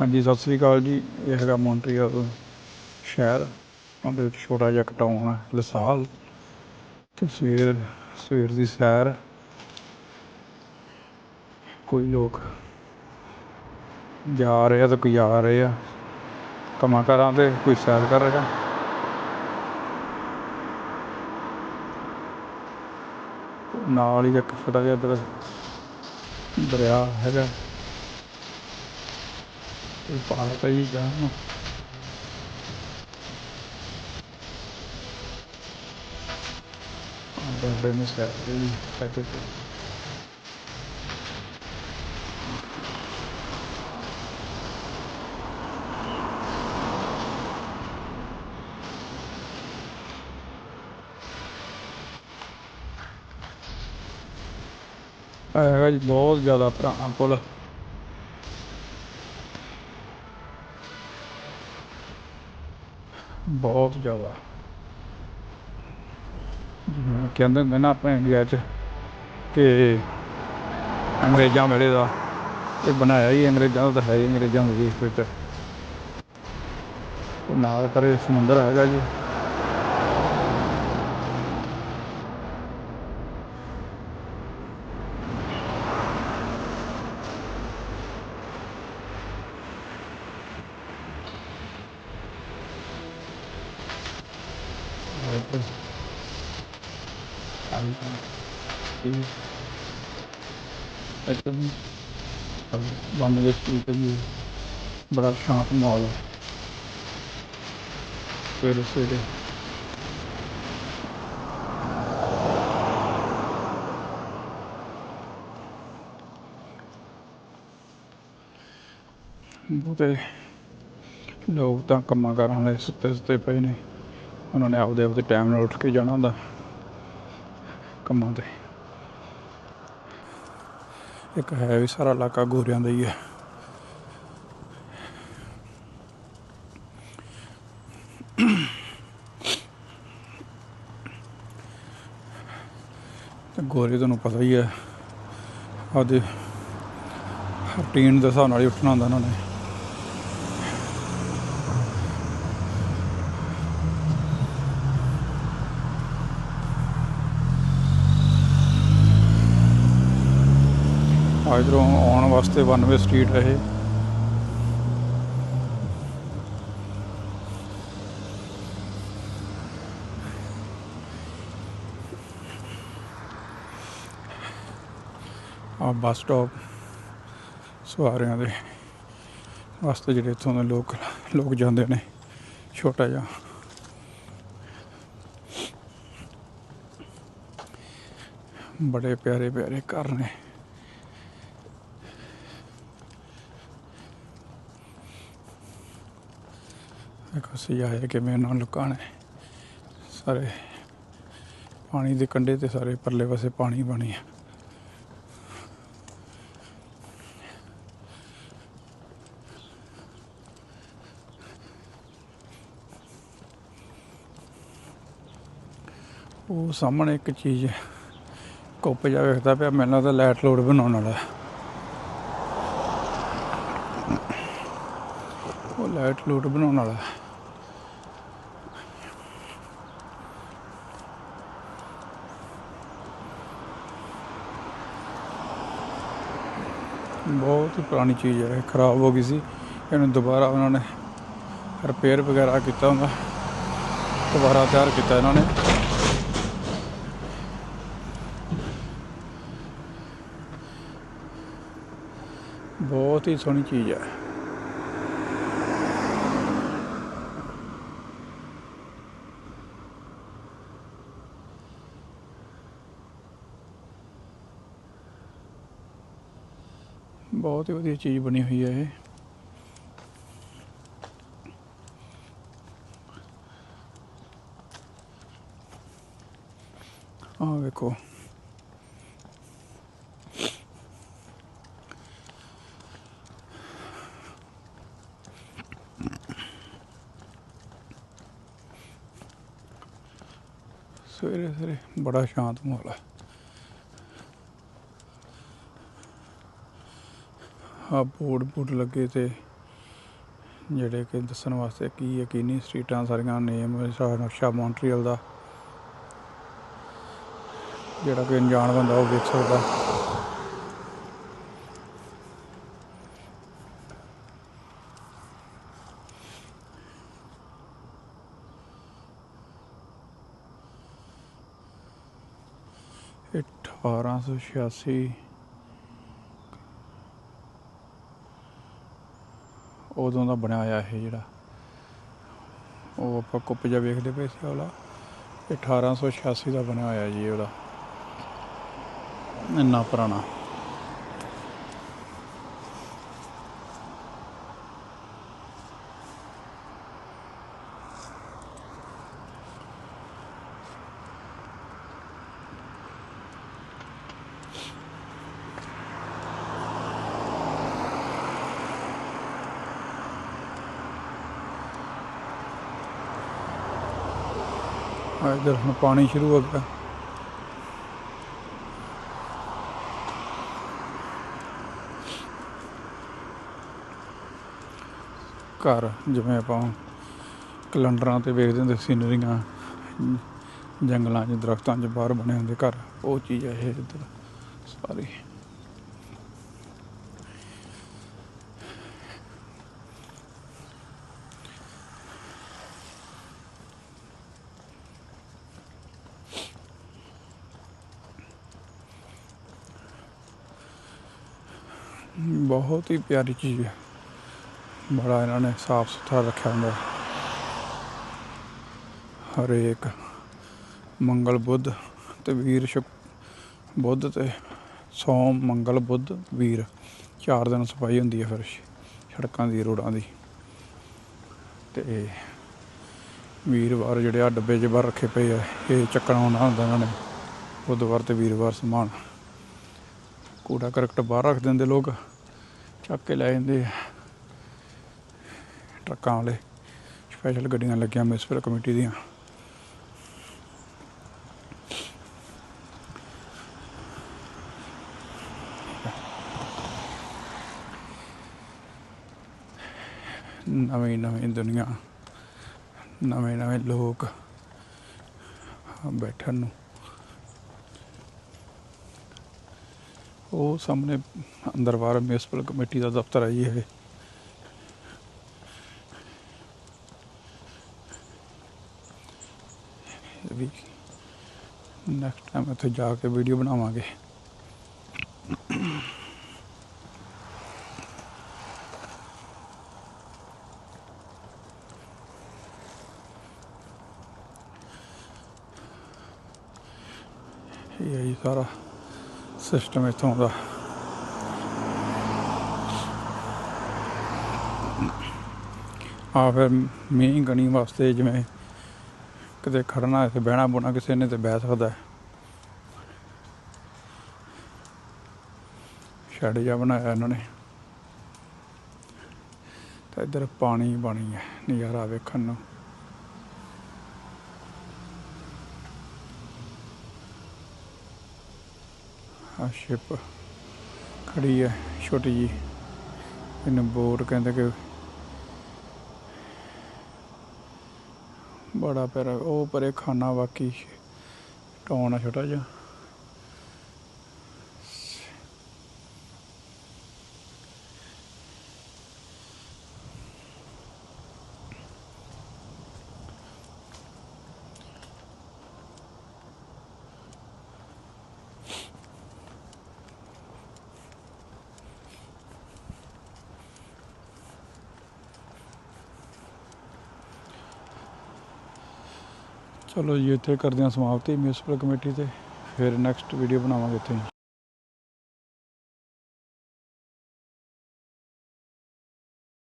ਹਾਂਜੀ, ਸਤਿ ਸ੍ਰੀ ਅਕਾਲ ਜੀ। ਇਹ ਹੈਗਾ ਮੌਂਟਰੀਅਲ ਸ਼ਹਿਰ। ਉਹਦੇ ਵਿੱਚ ਛੋਟਾ ਜਿਹਾ ਇੱਕ ਟਾਊਨ ਹੈ ਲਸਾਲ। ਤੇ ਸਵੇਰ ਸਵੇਰ ਦੀ ਸੈਰ। ਕੋਈ ਲੋਕ ਜਾ ਰਹੇ ਆ ਤੇ ਕੋਈ ਆ ਰਹੇ ਆ। ਕੰਮਾਂ ਕਰਾਂ ਤੇ ਕੋਈ ਸੈਰ ਕਰ ਰਿਹਾ। ਨਾਲ ਹੀ ਇੱਕ ਛੋਟਾ ਜਿਹਾ ਇੱਧਰ ਦਰਿਆ ਹੈਗਾ। ਇਹ ਪਾਰਕ ਹੈ ਜੀ ਜਾਂ ਬੜੇ ਨੇ ਸੈਰ ਦੀ ਸਾਈਕਲ ਤੇ ਇਹ ਹੈਗਾ ਜੀ ਬਹੁਤ ਜ਼ਿਆਦਾ ਪੁਰਾਣਾ ਬਹੁਤ ਜ਼ਿਆਦਾ। ਜਿਵੇਂ ਕਹਿੰਦੇ ਹੁੰਦੇ ਨਾ ਆਪਣੇ ਇੰਡੀਆ 'ਚ ਕਿ ਅੰਗਰੇਜ਼ਾਂ ਵੇਲੇ ਦਾ ਇਹ ਬਣਾਇਆ ਹੀ, ਅੰਗਰੇਜ਼ਾਂ ਦਾ ਤਾਂ ਹੈ ਹੀ, ਅੰਗਰੇਜ਼ਾਂ ਦੇ ਦੇਸ਼ ਵਿੱਚ। ਨਾਲ ਕਰੇ ਸਮੁੰਦਰ ਹੈਗਾ ਜੀ। ਬੰਦ ਦੇ ਸਟਰੀਟ ਵੀ ਬੜਾ ਸ਼ਾਂਤ ਮਾਹੌਲ ਹੈ ਸਵੇਰੇ ਸਵੇਰੇ ਬਹੁਤੇ ਲੋਕ ਤਾਂ ਕੰਮਾਂ ਕਾਰਾਂ ਦੇ ਸੁੱਤੇ ਸੁੱਤੇ ਪਏ ਨੇ। ਉਹਨਾਂ ਨੇ ਆਪਦੇ ਆਪਦੇ ਟਾਈਮ ਨਾਲ ਉੱਠ ਕੇ ਜਾਣਾ ਹੁੰਦਾ ਕੰਮਾਂ ਤੇ। ਇੱਕ ਹੈ ਵੀ ਸਾਰਾ ਇਲਾਕਾ ਗੋਰਿਆਂ ਦਾ ਹੀ ਹੈ। ਤੇ ਗੋਰੇ ਤੁਹਾਨੂੰ ਪਤਾ ਹੀ ਹੈ, ਆਪਦੇ ਰੂਟੀਨ ਦੇ ਹਿਸਾਬ ਨਾਲ ਹੀ ਉੱਠਣਾ ਹੁੰਦਾ ਉਹਨਾਂ ਨੇ। ਇਧਰੋਂ ਆਉਣ ਵਾਸਤੇ ਵਨ ਵੇ ਸਟਰੀਟ ਹੈ ਇਹ। ਆ ਬੱਸ ਸਟਾਪ ਸਵਾਰਿਆਂ ਦੇ ਵਾਸਤੇ ਜਿਹੜੇ ਇੱਥੋਂ ਦੇ ਲੋਕ ਲੋਕ ਜਾਂਦੇ ਨੇ, ਛੋਟਾ ਜਿਹਾ। ਬੜੇ ਪਿਆਰੇ ਪਿਆਰੇ ਘਰ ਨੇ। ਦੇਖੋ ਸਜਾਇਆ ਕਿਵੇਂ ਉਹਨਾਂ ਲੋਕਾਂ ਨੇ ਸਾਰੇ ਪਾਣੀ ਦੇ ਕੰਢੇ ਤੇ ਸਾਰੇ ਪਰਲੇ ਪਾਸੇ ਪਾਣੀ ਪਾਣੀ ਹੈ ਉਹ ਸਾਹਮਣੇ ਇੱਕ ਚੀਜ਼ ਕੁੱਪ ਜਾ ਵੇਖਦਾ ਪਿਆ, ਮੈਨੂੰ ਤਾਂ ਲਾਈਟ ਲੋਡ ਬਣਾਉਣ ਵਾਲਾ ਉਹ ਲਾਈਟ ਲੋਡ ਬਣਾਉਣ ਵਾਲਾ ਬਹੁਤ ਹੀ ਪੁਰਾਣੀ ਚੀਜ਼ ਹੈ ਇਹ ਖਰਾਬ ਹੋ ਗਈ ਸੀ। ਇਹਨੂੰ ਦੁਬਾਰਾ ਉਹਨਾਂ ਨੇ ਰਿਪੇਅਰ ਵਗੈਰਾ ਕੀਤਾ ਹੁੰਦਾ। ਦੁਬਾਰਾ ਤਿਆਰ ਕੀਤਾ ਇਹਨਾਂ ਨੇ। ਬਹੁਤ ਹੀ ਸੋਹਣੀ ਚੀਜ਼ ਹੈ। ਬਹੁਤ ਹੀ ਵਧੀਆ ਚੀਜ਼ ਬਣੀ ਹੋਈ ਹੈ ਇਹ ਆਹ ਵੇਖੋ ਸਵੇਰੇ ਸਵੇਰੇ ਬੜਾ ਸ਼ਾਂਤ ਮਾਹੌਲ ਹੈ ਆ ਬੋਰਡ ਬੋਰਡ ਲੱਗੇ ਤੇ ਜਿਹੜੇ ਕਿ ਦੱਸਣ ਵਾਸਤੇ ਕੀ ਯਕੀਨੀ ਸਟਰੀਟਾਂ ਸਾਰੀਆਂ ਨੇਮ ਨਕਸ਼ਾ, ਮੌਂਟਰੀਅਲ ਦਾ। ਜਿਹੜਾ ਕੋਈ ਅਣਜਾਣ ਬੰਦਾ ਉਹ ਵੇਖ ਸਕਦਾ। ਇਹ 1886 ਉਦੋਂ ਦਾ ਬਣਿਆ ਹੋਇਆ ਇਹ ਜਿਹੜਾ। ਉਹ ਆਪਾਂ ਕੁੱਪ ਜਿਹਾ ਵੇਖਦੇ ਪਏ ਸੀ ਉਹਲਾ। ਇਹ 1886 ਦਾ ਬਣਿਆ ਹੋਇਆ ਜੀ ਉਹਦਾ ਇੰਨਾ ਪੁਰਾਣਾ। ਇੱਧਰ ਹੁਣ ਪਾਣੀ ਸ਼ੁਰੂ ਹੋ ਗਿਆ। ਘਰ ਜਿਵੇਂ ਆਪਾਂ ਕੈਲੰਡਰਾਂ ਤੇ ਵੇਖਦੇ ਹੁੰਦੇ ਸੀਨਰੀਆਂ, ਜੰਗਲਾਂ 'ਚ ਦਰਖਤਾਂ 'ਚ ਬਾਹਰ ਬਣੇ ਹੁੰਦੇ ਘਰ, ਉਹ ਚੀਜ਼ ਹੈ ਇਹ ਇੱਧਰ, ਸਾਰੀ। ਬਹੁਤ ਹੀ ਪਿਆਰੀ ਚੀਜ਼ ਹੈ। ਬੜਾ ਇਹਨਾਂ ਨੇ ਸਾਫ਼ ਸੁਥਰਾ ਰੱਖਿਆ ਹੁੰਦਾ ਹਰੇਕ ਮੰਗਲ ਬੁੱਧ ਤੇ ਵੀਰ ਸ਼ੁਕ ਬੁੱਧ ਤੇ ਸੋਮ ਮੰਗਲ ਬੁੱਧ ਵੀਰ ਚਾਰ ਦਿਨ ਸਫ਼ਾਈ ਹੁੰਦੀ ਹੈ ਫਿਰ ਸੜਕਾਂ ਦੀ, ਰੋਡਾਂ ਦੀ। ਤੇ ਵੀਰਵਾਰ ਜਿਹੜੇ ਆ ਡੱਬੇ 'ਚ ਬਾਹਰ ਰੱਖੇ ਪਏ ਆ, ਇਹ ਚੱਕਣਾ ਆਉਣਾ ਹੁੰਦਾ ਇਹਨਾਂ ਨੇ। ਬੁੱਧਵਾਰ ਤੇ ਵੀਰਵਾਰ ਸਮਾਨ। ਕੂੜਾ ਕਰਕਟ ਬਾਹਰ ਰੱਖ ਦਿੰਦੇ ਲੋਕ। ਚੱਕ ਕੇ ਲੈ ਜਾਂਦੇ ਆ। ਟਰੱਕਾਂ ਵਾਲੇ ਸਪੈਸ਼ਲ ਗੱਡੀਆਂ ਲੱਗੀਆਂ ਮਿਊਨਿਸਪਲ ਕਮੇਟੀ ਦੀਆਂ। ਨਵੀਂ ਨਵੀਂ ਦੁਨੀਆ, ਨਵੇਂ ਨਵੇਂ ਲੋਕ ਬੈਠਣ ਨੂੰ। ਉਹ ਸਾਹਮਣੇ ਅੰਦਰ ਬਾਹਰ ਮਿਊਨਿਸਪਲ ਕਮੇਟੀ ਦਾ ਦਫ਼ਤਰ ਹੈ ਜੀ ਇਹ। ਵੀ ਨੈਕਸਟ ਟਾਈਮ ਇੱਥੇ ਜਾ ਕੇ ਵੀਡੀਓ ਬਣਾਵਾਂਗੇ। ਇਹ ਹੈ ਸਾਰਾ। ਸਿਸਟਮ ਇੱਥੋਂ ਦਾ। ਆ ਫਿਰ ਮੀਂਹ ਗਣੀ ਵਾਸਤੇ ਜਿਵੇਂ ਕਿਤੇ ਖੜਨਾ ਇੱਥੇ ਬਹਿਣਾ ਬੁਣਾ ਕਿਸੇ ਨੇ ਤੇ ਬਹਿ ਸਕਦਾ ਹੈ। ਸ਼ੈਡ ਜਿਹਾ ਬਣਾਇਆ ਇਹਨਾਂ ਨੇ। ਤਾਂ ਇੱਧਰ ਪਾਣੀ ਪਾਣੀ ਹੈ, ਨਜ਼ਾਰਾ ਵੇਖਣ ਨੂੰ। ਆ ਸ਼ਿਪ ਖੜੀ ਹੈ ਛੋਟੀ ਜੀ ਇਹਨੂੰ ਬੋਟ ਕਹਿੰਦੇ ਕਿ ਬੜਾ ਪਿਆਰਾ, ਉਹ ਪਰੇ ਖਾਨਾ ਬਾਕੀ ਟਾਉਨ ਆ ਛੋਟਾ ਜਿਹਾ। ਚਲੋ ਜੀ ਇੱਥੇ ਕਰਦੇ ਹਾਂ ਸਮਾਪਤੀ ਮਿਊਨਿਸਪਲ ਕਮੇਟੀ ਤੇ ਫਿਰ ਨੈਕਸਟ ਵੀਡੀਓ ਬਣਾਵਾਂਗੇ ਇੱਥੇ।